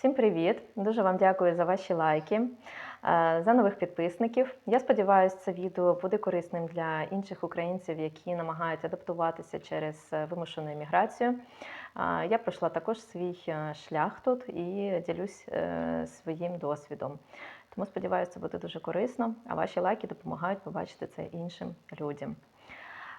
Всім привіт! Дуже вам дякую за ваші лайки, е, за нових підписників. Я сподіваюся, це відео буде корисним для інших українців, які намагаються адаптуватися через е, вимушену еміграцію. Е, Я пройшла також свій шлях тут і ділюсь своїм досвідом. Тому сподіваюся, це буде дуже корисно, а ваші лайки допомагають побачити це іншим людям.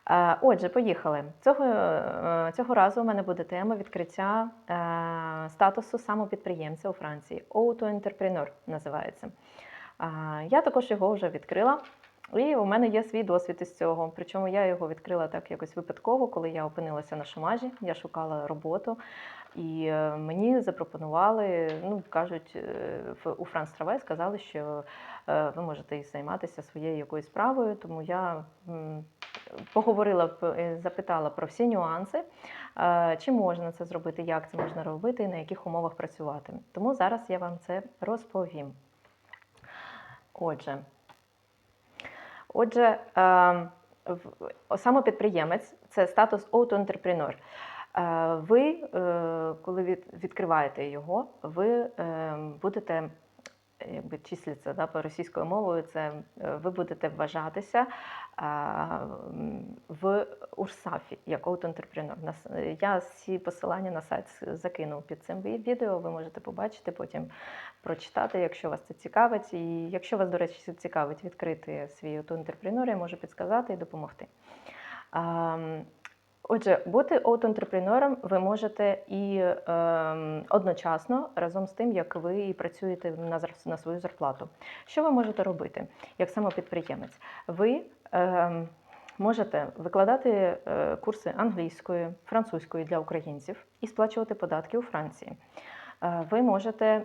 Е, Отже, поїхали. Цього, е, цього разу у мене буде тема відкриття е, статусу самопідприємця у Франції. Auto-entrepreneur називається. Я також його вже відкрила. І у мене є свій досвід із цього. Причому я його відкрила так якось випадково, коли я опинилася на шомажі, я шукала роботу, і мені запропонували, ну кажуть, у Франс Траве сказали, що ви можете і займатися своєю якоюсь справою. Тому я поговорила, е, запитала про всі нюанси, е, чи можна це зробити, як це можна робити і на яких умовах працювати. Тому зараз я вам це розповім. Отже, Отже, е, в- самопідприємець це статус. Е, Ви, коли відкриваєте його, ви будете якби числиться да, по російською мовою, це е, ви будете вважатися а, в Урсафі як auto-entrepreneur. Я всі посилання на сайт с- закину під цим відео. Ви можете побачити, потім прочитати, якщо вас це цікавить. І якщо вас, до речі, цікавить відкрити свій auto-entrepreneur, я можу підсказати і допомогти. Ам, Отже, бути аутоентрепренером ви можете і е, одночасно разом з тим, як ви і працюєте на, на свою зарплату. Що ви можете робити як самопідприємець? Ви е, можете викладати е, курси англійської, французької для українців і сплачувати податки у Франції. Е, Ви можете е,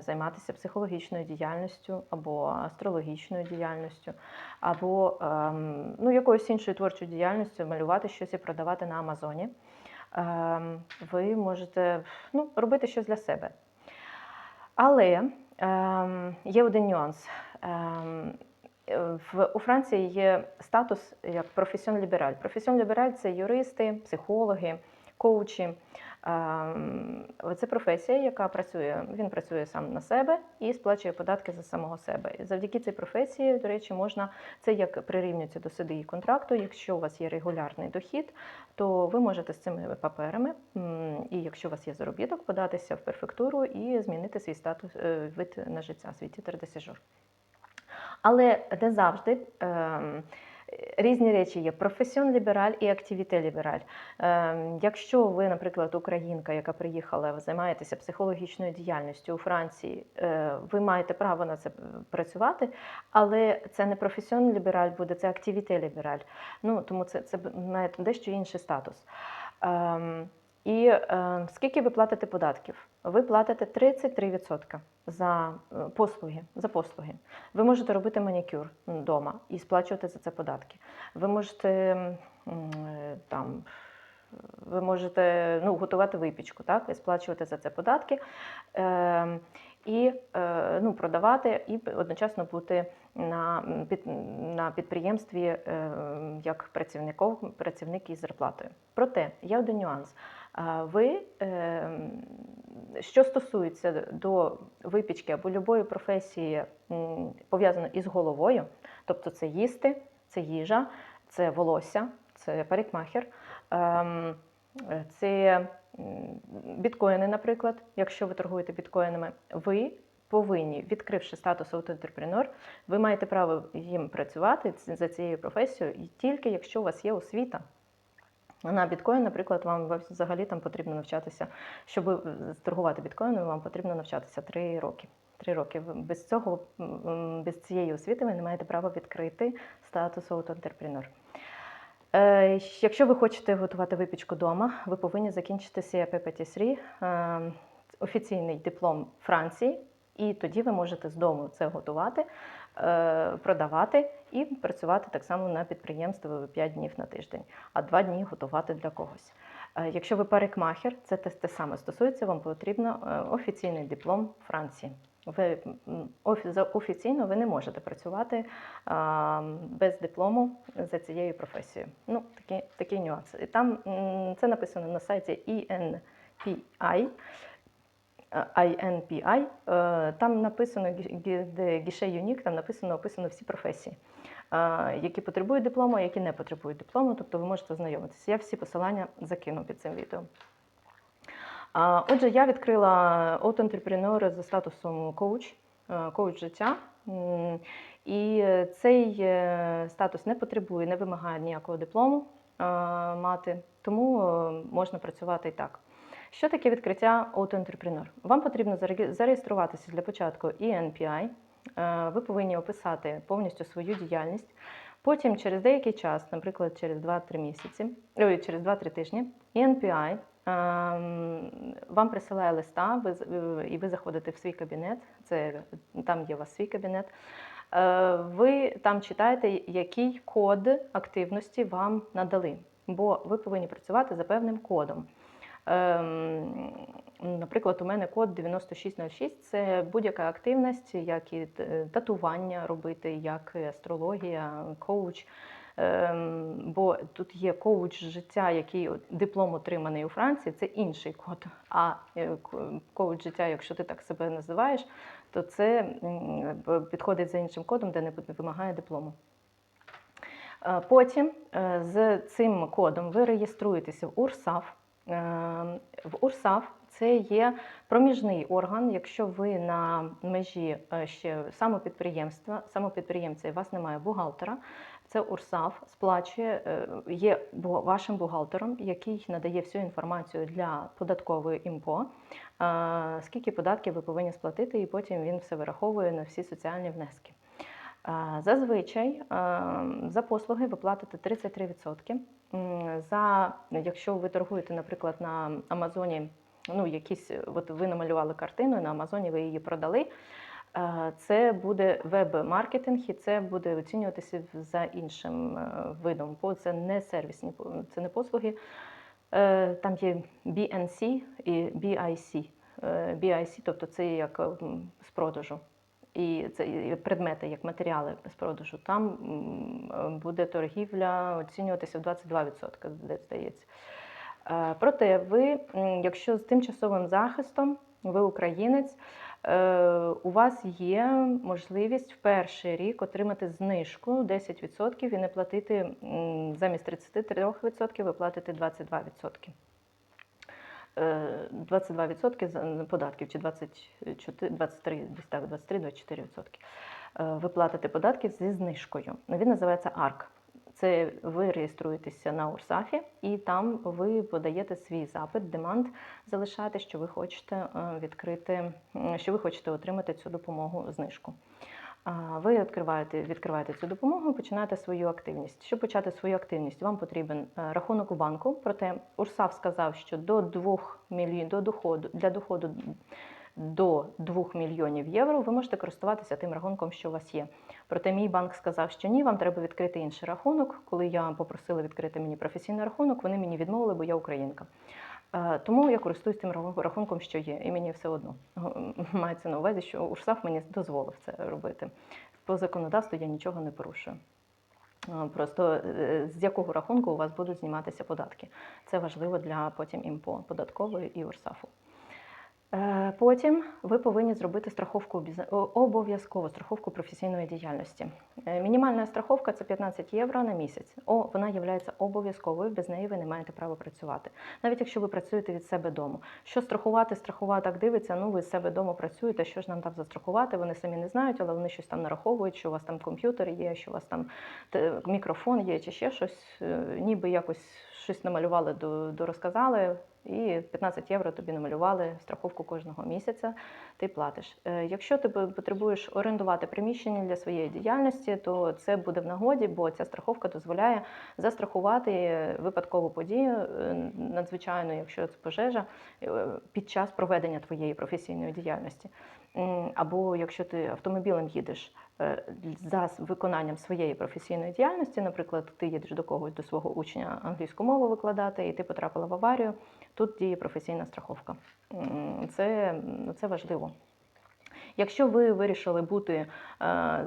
займатися психологічною діяльністю або астрологічною діяльністю, або ем, ну, якоюсь іншою творчою діяльністю, малювати щось і продавати на Амазоні. Ем, Ви можете ну, робити щось для себе. Але ем, є один нюанс. Е, у Франції є статус як професіон лібераль. Професіон лібераль це юристи, психологи, коучі. Це професія, яка працює. Він працює сам на себе і сплачує податки за самого себе. І завдяки цій професії, до речі, можна це як прирівнюється до СДІ контракту. Якщо у вас є регулярний дохід, то ви можете з цими паперами, і якщо у вас є заробіток, податися в перфектуру і змінити свій статус е, вид на життя, свій титр де. Але не завжди. ем, Різні речі є професіон лібераль і активіте лібераль. Ем, Якщо ви, наприклад, українка, яка приїхала, ви займаєтеся психологічною діяльністю у Франції, е, ви маєте право на це працювати, але це не професіон лібераль буде, це активіте лібераль. Ну, тому це, це має дещо інший статус. Ем, І е, скільки ви платите податків? Ви платите 33% за е, послуги. За послуги. Ви можете робити манікюр вдома і сплачувати за це податки. Ви можете е, там. Ви можете ну, готувати випічку, так, і сплачувати за це податки, е, і ну, продавати, і одночасно бути на, під, на підприємстві е, як працівником, працівник із зарплатою. Проте є один нюанс. Ви, е, що стосується до випічки або любої професії, пов'язаної із головою, тобто це їсти, це їжа, це волосся, це парикмахер, ем, це біткоїни, наприклад, якщо ви торгуєте біткоїнами, ви повинні, відкривши статус аутоентрепренер, ви маєте право їм працювати за цією професією, і тільки якщо у вас є освіта. На біткоін, наприклад, вам взагалі там потрібно навчатися, щоб е, торгувати біткоїнами, вам потрібно навчатися 3 роки. Три роки. Без цього, без цієї освіти ви не маєте права відкрити статус аутоентрепренер. Е, Якщо ви хочете готувати випічку вдома, ви повинні закінчити CAP Patisserie, е, офіційний диплом Франції, і тоді ви можете з дому це готувати, продавати і працювати так само на підприємстві 5 днів на тиждень, а 2 дні готувати для когось. Е, Якщо ви парикмахер, це те, саме стосується, вам потрібно е, офіційний диплом Франції. Ви офіційно ви не можете працювати а, без диплому за цією професією. Ну, такі, такі нюанси. І там це написано на сайті ENPI. INPI, е, там написано де гіше юнік, там написано описано всі професії, е, які потребують диплому, а які не потребують диплому. Тобто ви можете ознайомитися. Я всі посилання закину під цим відео. Отже, я відкрила Auto-Entrepreneur за статусом коуч, е, коуч життя. І цей статус не потребує, не вимагає ніякого диплому мати, тому можна працювати і так. Що таке відкриття Auto-Entrepreneur? Вам потрібно зареєструватися для початку ENPI. Е, Ви повинні описати повністю свою діяльність. Потім, через деякий час, наприклад, через 2-3 місяці, ой, через 2-3 тижні, ENPI ем, вам присилає листа, ви, е, і ви заходите в свій кабінет. Це там є у вас свій кабінет. Е, Ви там читаєте, який код активності вам надали, бо ви повинні працювати за певним кодом. Ем, Наприклад, у мене код 9606 це будь-яка активність, як і татування робити, як астрологія, коуч. Ем, Бо тут є коуч життя, який диплом отриманий у Франції, це інший код. А е, коуч життя, якщо ти так себе називаєш, то це підходить за іншим кодом, де не вимагає диплому. Е, Потім е, з цим кодом ви реєструєтеся в УРСАФ. Е, В УРСАФ це є проміжний орган, якщо ви на межі е, ще самопідприємства, самопідприємця і у вас немає бухгалтера. Це УРСАФ сплачує, е, є вашим бухгалтером, який надає всю інформацію для податкової імпо, скільки податків ви повинні сплатити, і потім він все вираховує на всі соціальні внески. Зазвичай за послуги ви платите 33%. За, якщо ви торгуєте, наприклад, на Амазоні, ну, якісь, от ви намалювали картину, і на Амазоні ви її продали. е, Це буде веб-маркетинг, і це буде оцінюватися за іншим е, видом, бо це не сервісні, це не послуги. Е, Там є BNC і BIC. BIC, тобто це як з продажу і це предмети, як матеріали з продажу, там буде торгівля оцінюватися в 22%, де здається. Е, Проте ви, якщо з тимчасовим захистом, ви українець, е, у вас є можливість в перший рік отримати знижку 10% і не платити замість 33% ви платите 22%. Е, 22% за- податків чи 24, 23, десь так, 23-24%. Е, Ви платите податки зі знижкою. Він називається АРК. Це ви реєструєтеся на УРСАФі, і там ви подаєте свій запит, демант, залишаєте, що ви хочете е, відкрити, що ви хочете отримати цю допомогу, знижку. Ви відкриваєте, відкриваєте цю допомогу, починаєте свою активність. Щоб почати свою активність, вам потрібен е, рахунок у банку. Проте Урсав сказав, що до 2 мільйонів до доходу для доходу до 2 мільйонів євро ви можете користуватися тим рахунком, що у вас є. Проте мій банк сказав, що ні, вам треба відкрити інший рахунок. Коли я попросила відкрити мені професійний рахунок, вони мені відмовили, бо я українка. Е, Тому я користуюсь тим рахунком, що є, і мені все одно мається на увазі, що УРСАФ мені дозволив це робити. По законодавству я нічого не порушую. Е, Просто е, з якого рахунку у вас будуть зніматися податки. Це важливо для потім імпо податкової і УРСАФу. Е, Потім ви повинні зробити страховку обов'язково страховку професійної діяльності. Е, Мінімальна страховка це 15 євро на місяць. О, вона є обов'язковою, без неї ви не маєте права працювати. Навіть якщо ви працюєте від себе дому. Що страхувати, страхувати так дивиться, ну ви з себе вдома працюєте, що ж нам там застрахувати, вони самі не знають, але вони щось там нараховують, що у вас там комп'ютер є, що у вас там мікрофон є, чи ще щось, Е, ніби якось щось намалювали, до, дорозказали, і 15 євро тобі намалювали страховку кожного місяця, ти платиш. Е, Якщо ти потребуєш орендувати приміщення для своєї діяльності, то це буде в нагоді, бо ця страховка дозволяє застрахувати випадкову подію, е, надзвичайно, якщо це пожежа, е, під час проведення твоєї професійної діяльності. Або якщо ти автомобілем їдеш за виконанням своєї професійної діяльності, наприклад, ти їдеш до когось до свого учня англійську мову викладати, і ти потрапила в аварію, тут діє професійна страховка. Це, це важливо. Якщо ви вирішили бути е,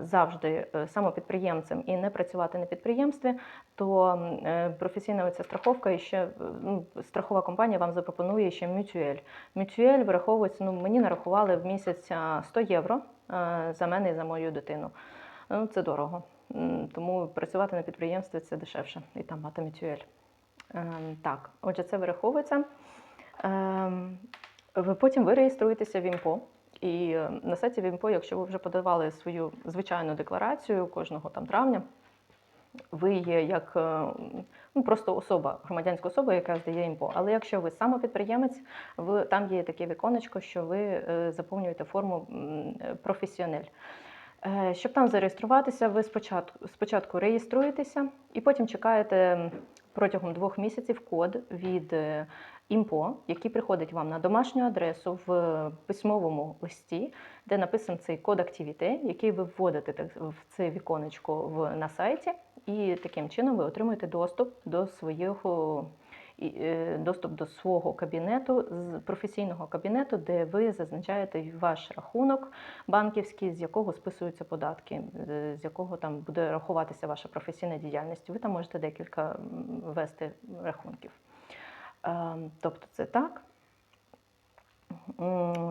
завжди е, самопідприємцем і не працювати на підприємстві, то е, професійна оця страховка і ще ну, страхова компанія вам запропонує ще мютюель. Мютюель враховується, ну мені нарахували в місяць 100 євро за мене і за мою дитину. Ну, це дорого. Тому працювати на підприємстві це дешевше і там мати мютюель. Ем, Так, отже, це вираховується. Ем, Ви потім ви реєструєтеся в ІМПО. І е, на сайті ВІМПО, якщо ви вже подавали свою звичайну декларацію кожного там травня, ви є як е, ну, просто особа, громадянська особа, яка здає ІМПО. Але якщо ви самопідприємець, ви, там є таке віконечко, що ви е, заповнюєте форму професіонель. Щоб там зареєструватися, ви спочатку, спочатку реєструєтеся і потім чекаєте протягом двох місяців код від ІМПО, який приходить вам на домашню адресу в письмовому листі, де написаний цей код активіте, який ви вводите в це віконечко на сайті, і таким чином ви отримуєте доступ до свого і, е, доступ до свого кабінету, з професійного кабінету, де ви зазначаєте ваш рахунок банківський, з якого списуються податки, е, з якого там буде рахуватися ваша професійна діяльність. Ви там можете декілька м, ввести рахунків. Ем, Тобто це так.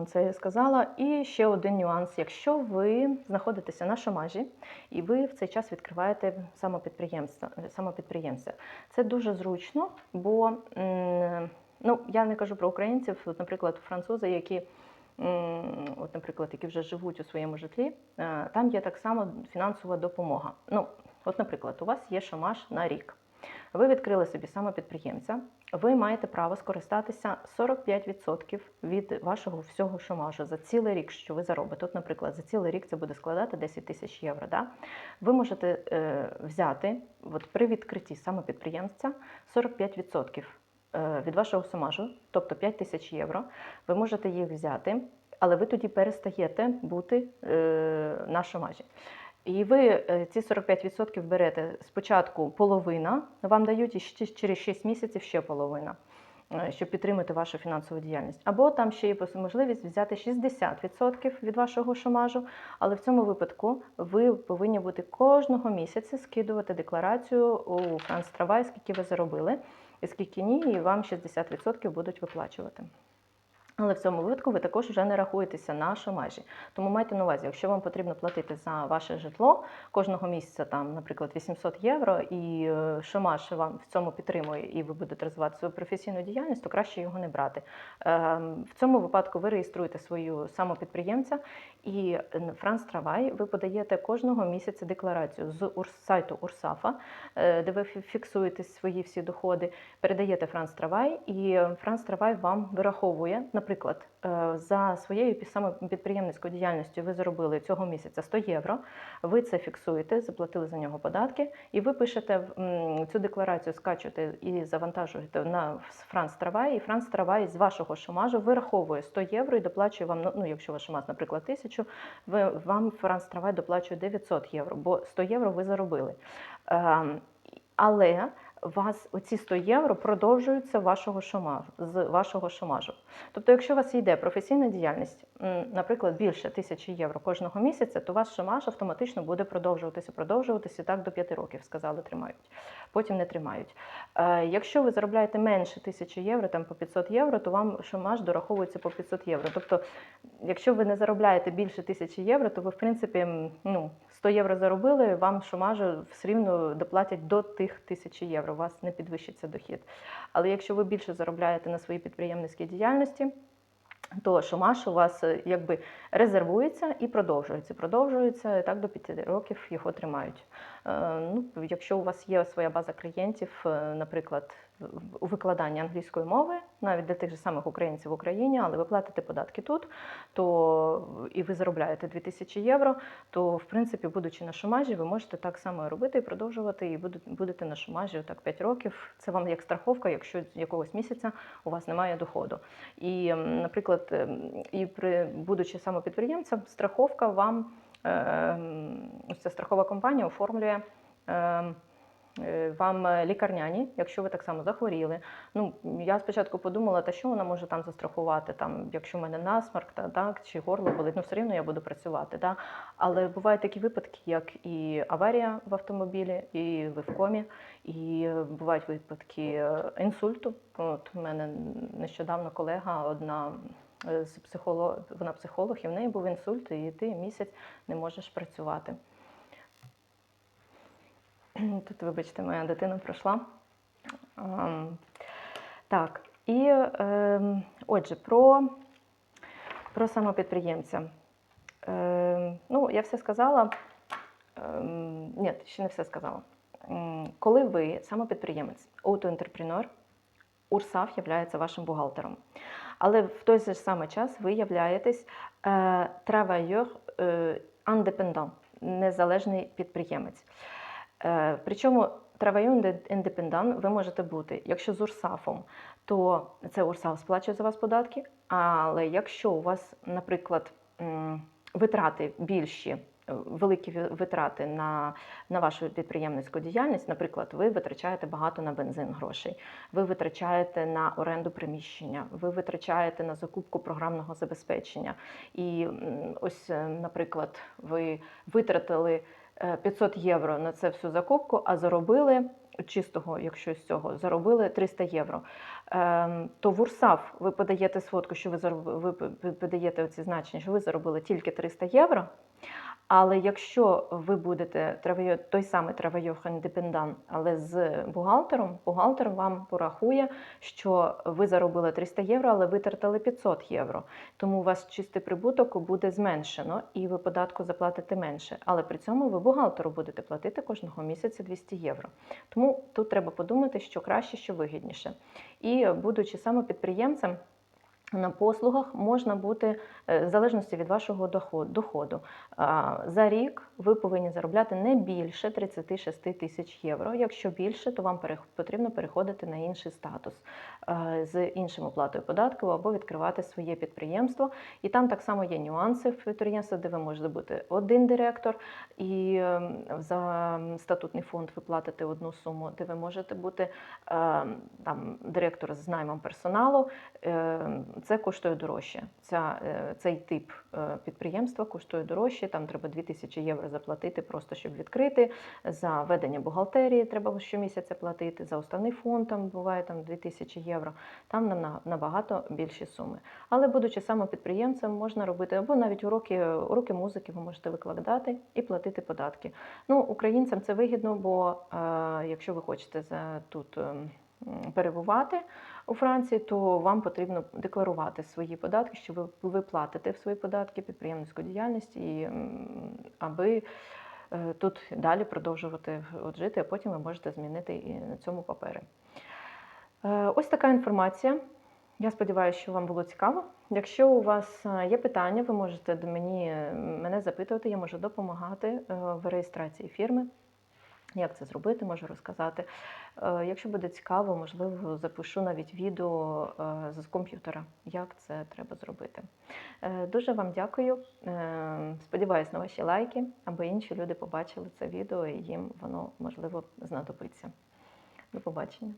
Це я сказала. І ще один нюанс. Якщо ви знаходитеся на шомажі і ви в цей час відкриваєте самопідприємця, це дуже зручно, бо ну, я не кажу про українців, от, наприклад, французи, які. От, наприклад, які вже живуть у своєму житлі, е, там є так само фінансова допомога. Ну, от, наприклад, у вас є шомаж на рік. Ви відкрили собі самопідприємця, ви маєте право скористатися 45% від вашого всього шомажу за цілий рік, що ви заробите. От, наприклад, за цілий рік це буде складати 10 тисяч євро. Да? Ви можете е, взяти от, при відкритті самопідприємця 45% е, від вашого шомажу, тобто 5 тисяч євро. Ви можете їх взяти, але ви тоді перестаєте бути е, на шомажі. І ви е, ці 45% берете спочатку половина, вам дають і через 6 місяців ще половина, е, щоб підтримати вашу фінансову діяльність. Або там ще є можливість взяти 60% від вашого шомажу, але в цьому випадку ви повинні бути кожного місяця скидувати декларацію у Франстравай, скільки ви заробили, і скільки ні, і вам 60% будуть виплачувати. Але в цьому випадку ви також вже не рахуєтеся на шомажі. Тому майте на увазі, якщо вам потрібно платити за ваше житло кожного місяця, там, наприклад, 800 євро, і е, шомаж вам в цьому підтримує, і ви будете розвивати свою професійну діяльність, то краще його не брати. Ем, В цьому випадку ви реєструєте свою самопідприємця, і Франс Травай ви подаєте кожного місяця декларацію з сайту Урсафа, е, де ви фіксуєте свої всі доходи, передаєте Франс Травай, і Франс Травай вам вираховує, наприклад, е, за своєю пі- самопідприємницькою діяльністю ви заробили цього місяця 100 євро. Ви це фіксуєте, заплатили за нього податки, і ви пишете цю декларацію, скачуєте і завантажуєте на Франс Травай, і Франс Травай з вашого шомажу вираховує 100 євро і доплачує вам, ну, ну якщо ваш шомаж, наприклад, 1000, ви, вам Франс Травай доплачує 900 євро, бо 100 євро ви заробили. Ем, але вас оці 100 євро продовжуються вашого шомажу, з вашого шомажу. Тобто, якщо у вас йде професійна діяльність, наприклад, більше тисячі євро кожного місяця, то ваш шомаж автоматично буде продовжуватися, продовжуватися так до 5 років, сказали, тримають. Потім не тримають. Е, Якщо ви заробляєте менше тисячі євро, там по 500 євро, то вам шомаж дораховується по 500 євро. Тобто, якщо ви не заробляєте більше тисячі євро, то ви, в принципі, ну, 100 євро заробили, вам шумажу все рівно доплатять до тих тисячі євро. У вас не підвищиться дохід. Але якщо ви більше заробляєте на своїй підприємницькій діяльності, то шумаш у вас е, якби резервується і продовжується. Продовжується так до 5 років його тримають. Е, Ну, якщо у вас є своя база клієнтів, е, наприклад, у викладанні англійської мови, навіть для тих же самих українців в Україні, але ви платите податки тут, то і ви заробляєте 2000 євро, то в принципі, будучи на шомажі, ви можете так само робити і продовжувати, і будете- на шомажі так 5 років. Це вам як страховка, якщо якогось місяця у вас немає доходу. І, наприклад, ем, і при будучи самопідприємцем, страховка вам ось ця страхова компанія оформлює. ем, е, вам лікарняні, якщо ви так само захворіли. Ну, я спочатку подумала, та що вона може там застрахувати, там, якщо в мене насморк, та, так, чи горло болить, ну все рівно я буду працювати. Да? Але бувають такі випадки, як і аварія в автомобілі, і ви в комі, і бувають випадки е, інсульту. От у мене нещодавно колега одна. Е, З психолог, вона психолог, і в неї був інсульт, і ти місяць не можеш працювати. Тут, вибачте, моя дитина пройшла. Так, і ем, отже, про, про самопідприємця. Ем, Ну, я все сказала. Ем, Ні, ще не все сказала. Коли ви самопідприємець, аутоентрепренер, УРСАФ є вашим бухгалтером. Але в той же самий час ви являєтесь е, travailleur е, indépendant, незалежний підприємець. Е, Причому travailleur indépendant ви можете бути, якщо з УРСАФом, то це УРСАФ сплачує за вас податки. Але якщо у вас, наприклад, витрати більші, е, великі витрати на, на вашу підприємницьку діяльність, наприклад, ви витрачаєте багато на бензин грошей, ви витрачаєте на оренду приміщення, ви витрачаєте на закупку програмного забезпечення. І ось, е, наприклад, ви витратили е, 500 євро на це всю закупку, а заробили чистого, якщо з цього, заробили 300 євро. Ем, То в УРСАФ ви подаєте сводку, що ви заробили, ви подаєте оці значення, що ви заробили тільки 300 євро. Але якщо ви будете травайо- той самий травайох індепендант, але з бухгалтером, бухгалтер вам порахує, що ви заробили 300 євро, але витратили 500 євро. Тому у вас чистий прибуток буде зменшено і ви податку заплатите менше. Але при цьому ви бухгалтеру будете платити кожного місяця 200 євро. Тому тут треба подумати, що краще, що вигідніше. І будучи самопідприємцем. На послугах можна бути е, в залежності від вашого доходу. За рік ви повинні заробляти не більше 36 тисяч євро. Якщо більше, то вам потрібно переходити на інший статус е, з іншим оплатою податків або відкривати своє підприємство. І там так само є нюанси в підприємстві, де ви можете бути один директор, і е, за статутний фонд ви платите одну суму, де ви можете бути е, там директор з наймом персоналу. Це коштує дорожче. Ця, е, цей тип е, підприємства коштує дорожче. Там треба 2000 євро заплатити, просто щоб відкрити. За ведення бухгалтерії треба щомісяця платити. За уставний фонд там буває там 2000 євро. Там нам на- набагато більші суми. Але будучи самопідприємцем, можна робити або навіть уроки, уроки музики ви можете викладати і платити податки. Ну, українцям це вигідно, бо е, якщо ви хочете за тут. Перебувати у Франції, то вам потрібно декларувати свої податки, що ви, ви платите в свої податки, підприємницьку діяльність, і аби е, тут далі продовжувати от жити, а потім ви можете змінити і на цьому папери. Е, Ось така інформація. Я сподіваюся, що вам було цікаво. Якщо у вас е, є питання, ви можете до мені, мене запитувати, я можу допомагати в реєстрації фірми. Як це зробити, можу розказати. Е, Якщо буде цікаво, можливо, запишу навіть відео е, з комп'ютера, як це треба зробити. Е, Дуже вам дякую. Сподіваюсь на ваші лайки, аби інші люди побачили це відео і їм воно можливо знадобиться. До побачення.